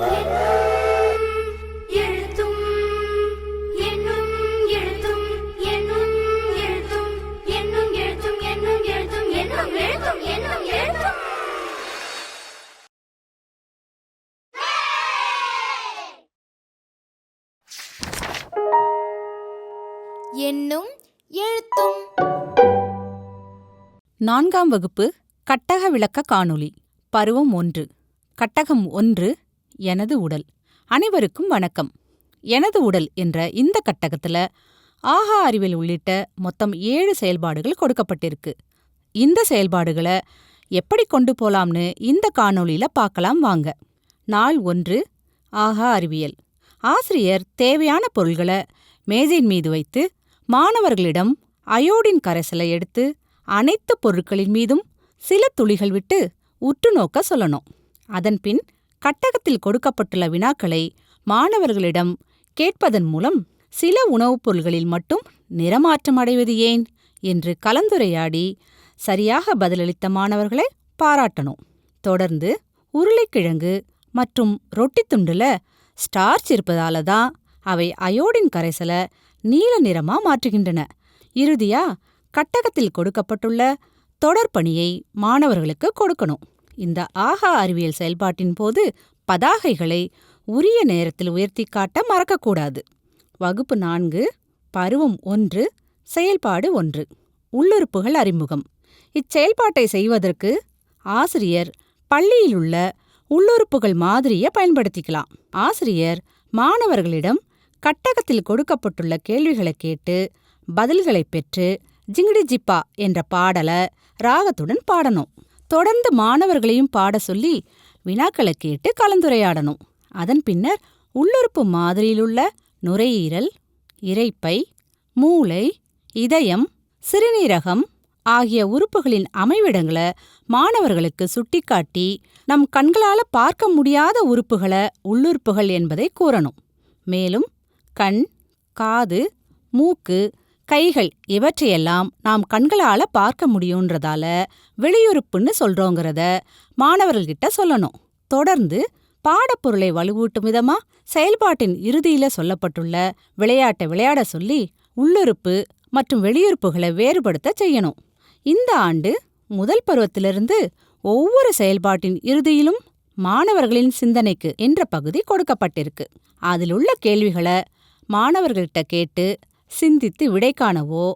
என்னும் என்னும் எழுத்தும் நான்காம் வகுப்பு கட்டக விளக்க காணொளி பருவம் ஒன்று. கட்டகம் ஒன்று எனது உடல். அனைவருக்கும் வணக்கம். எனது உடல் என்ற இந்த கட்டகத்துல ஆஹா அறிவியல் உள்ளிட்ட மொத்தம் ஏழு செயல்பாடுகள் கொடுக்கப்பட்டிருக்கு. இந்த செயல்பாடுகளை எப்படி கொண்டு போலாம்னு இந்த காணொளியில பார்க்கலாம் வாங்க. நாள் ஒன்று ஆஹா அறிவியல். ஆசிரியர் தேவையான பொருள்களை மேஜையின் மீது வைத்து மாணவர்களிடம் அயோடின் கரைசலை எடுத்து அனைத்து பொருட்களின் மீதும் சில துளிகள் விட்டு உற்று நோக்க சொல்லணும். அதன்பின் கட்டகத்தில் கொடுக்கப்பட்டுள்ள வினாக்களை மாணவர்களிடம் கேட்பதன் மூலம் சில உணவுப் பொருள்களில் மட்டும் நிறமாற்றம் அடைவது ஏன்? என்று கலந்துரையாடி சரியாக பதிலளித்த மாணவர்களை பாராட்டணும். தொடர்ந்து உருளைக்கிழங்கு மற்றும் ரொட்டி துண்டுல ஸ்டார்ச் இருப்பதால தான் அவை அயோடின் கரைசலை நீல நிறமா மாற்றுகின்றன. இறுதியா கட்டகத்தில் கொடுக்கப்பட்டுள்ள தொடர்பணியை மாணவர்களுக்கு கொடுக்கணும். இந்த ஆஹா அறிவியல் செயல்பாட்டின் போது பதாகைகளை உரிய நேரத்தில் உயர்த்தி காட்ட மறக்கக்கூடாது. வகுப்பு நான்கு பருவம் ஒன்று செயல்பாடு ஒன்று. உள்ளுறுப்புகள் அறிமுகம். இச்செயல்பாட்டை செய்வதற்கு ஆசிரியர் பள்ளியிலுள்ள உள்ளுறுப்புகள் மாதிரியை பயன்படுத்திக்கலாம். ஆசிரியர் மாணவர்களிடம் கட்டகத்தில் கொடுக்கப்பட்டுள்ள கேள்விகளை கேட்டு பதில்களை பெற்று ஜிங்கிடி ஜிப்பா என்ற பாடல ராகத்துடன் பாடணும். தொடர்ந்து மாணவர்களையும் பாட சொல்லி வினாக்களை கேட்டு கலந்துரையாடணும். அதன் பின்னர் உள்ளுறுப்பு மாதிரியிலுள்ள நுரையீரல் இரைப்பை மூளை இதயம் சிறுநீரகம் ஆகிய உறுப்புகளின் அமைவிடங்களை மாணவர்களுக்கு சுட்டிக்காட்டி நம் கண்களால பார்க்க முடியாத உறுப்புகளை உள்ளுறுப்புகள் என்பதை கூறணும். மேலும் கண் காது மூக்கு கைகள் இவற்றையெல்லாம் நாம் கண்களால பார்க்க முடியுன்றதால வெளியுறுப்புன்னு சொல்றோங்கிறத மாணவர்கள்கிட்ட சொல்லணும். தொடர்ந்து பாடப்பொருளை வலுவூட்டும் விதமா செயல்பாட்டின் இறுதியில சொல்லப்பட்டுள்ள விளையாட்டை விளையாட சொல்லி உள்ளுறுப்பு மற்றும் வெளியுறுப்புகளை வேறுபடுத்த செய்யணும். இந்த ஆண்டு முதல் பருவத்திலிருந்து ஒவ்வொரு செயல்பாட்டின் இறுதியிலும் மாணவர்களின் சிந்தனைக்கு என்ற பகுதி கொடுக்கப்பட்டிருக்கு. அதிலுள்ள கேள்விகளை மாணவர்கள்ட்ட கேட்டு சிந்தித்து விடை காணவோ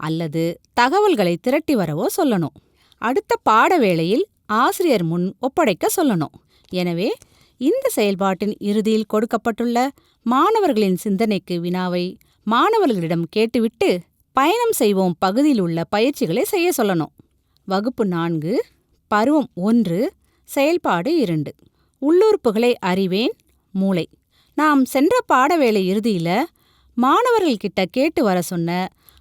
அல்லது தகவல்களை திரட்டி வரவோ சொல்லணும். அடுத்த பாட வேளையில் ஆசிரியர் முன் ஒப்படைக்க சொல்லணும். எனவே இந்த செயல்பாட்டின் இறுதியில் கொடுக்கப்பட்டுள்ள மாணவர்களின் சிந்தனைக்கு வினாவை மாணவர்களிடம் கேட்டுவிட்டு பயணம் செய்வோம் பகுதியில் உள்ள பயிற்சிகளை செய்ய சொல்லணும். வகுப்பு நான்கு பருவம் ஒன்று செயல்பாடு இரண்டு. உள்ளுறுப்புகளை அறிவேன் மூளை. நாம் சென்ற பாடவேளை இறுதியில மாணவர்கள்கிட்ட கேட்டு வர சொன்ன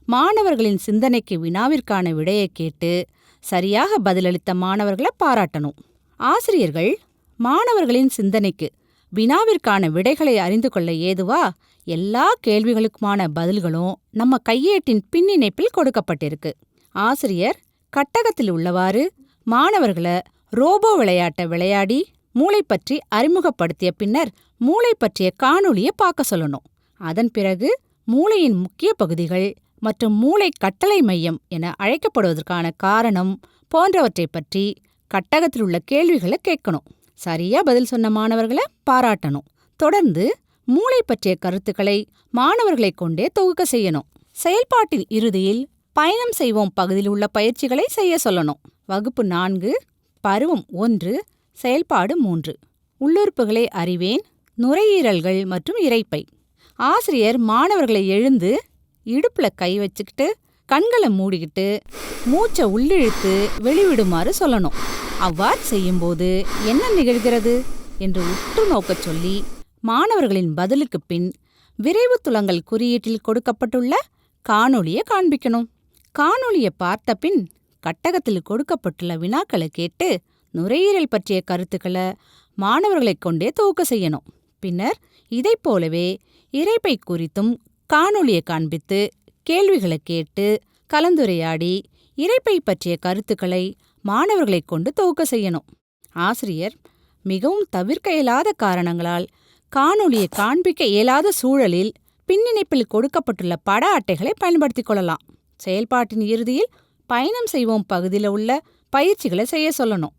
மாணவர்களின் சிந்தனைக்கு வினாவிற்கான விடையை கேட்டு சரியாக பதிலளித்த மாணவர்களை பாராட்டணும். ஆசிரியர்கள் மாணவர்களின் சிந்தனைக்கு வினாவிற்கான விடைகளை அறிந்து கொள்ள ஏதுவா எல்லா கேள்விகளுக்குமான பதில்களும் நம்ம கையேட்டின் பின்னிணைப்பில் கொடுக்கப்பட்டிருக்கு. ஆசிரியர் கட்டகத்தில் உள்ளவாறு மாணவர்களை ரோபோ விளையாட்டை விளையாடி மூளை பற்றி அறிமுகப்படுத்திய பின்னர் மூளை பற்றிய காணொளியை பார்க்க சொல்லணும். அதன் பிறகு மூளையின் முக்கிய பகுதிகள் மற்றும் மூளை கட்டளை மையம் என அழைக்கப்படுவதற்கான காரணம் போன்றவற்றை பற்றி கட்டகத்தில் உள்ள கேள்விகளை கேட்கணும். சரியா பதில் சொன்ன மாணவர்களை பாராட்டணும். தொடர்ந்து மூளை பற்றிய கருத்துக்களை மாணவர்களைக் கொண்டே தொகுக்க செய்யணும். செயல்பாட்டின் இறுதியில் பயணம் செய்வோம் பகுதியில் உள்ள பயிற்சிகளை செய்ய சொல்லணும். வகுப்பு நான்கு பருவம் ஒன்று செயல்பாடு மூன்று. உள்ளுறுப்புகளை அறிவேன் நுரையீரல்கள் மற்றும் இறைப்பை. ஆசிரியர் மாணவர்களை எழுந்து இடுப்புல கை வச்சுக்கிட்டு கண்களை மூடிக்கிட்டு மூச்சை உள்ளிழுத்து வெளிவிடுமாறு சொல்லணும். அவ்வாறு செய்யும்போது என்ன நிகழ்கிறது? என்று உற்று நோக்கச் சொல்லி மாணவர்களின் பதிலுக்குப் பின் விரைவு துலங்கல் குறியீட்டில் கொடுக்கப்பட்டுள்ள காணொளியை காண்பிக்கணும். காணொளியை பார்த்த பின் கட்டகத்தில் கொடுக்கப்பட்டுள்ள வினாக்களை கேட்டு நுரையீரல் பற்றிய கருத்துக்களை மாணவர்களைக் கொண்டே துவக்க செய்யணும். பின்னர் இதைப் போலவே இறைப்பை குறித்தும் காணொளியை காண்பித்து கேள்விகளை கேட்டு கலந்துரையாடி இறைப்பை பற்றிய கருத்துக்களை மாணவர்களைக் கொண்டு தொகுக்க செய்யணும். ஆசிரியர் மிகவும் தவிர்க்க இயலாத காரணங்களால் காணொளியை காண்பிக்க இயலாத சூழலில் பின்னிணைப்பில் கொடுக்கப்பட்டுள்ள பட அட்டைகளை பயன்படுத்திக் கொள்ளலாம். செயல்பாட்டின் இறுதியில் பயணம் செய்வோம் பகுதியில் உள்ள பயிற்சிகளை செய்ய சொல்லணும்.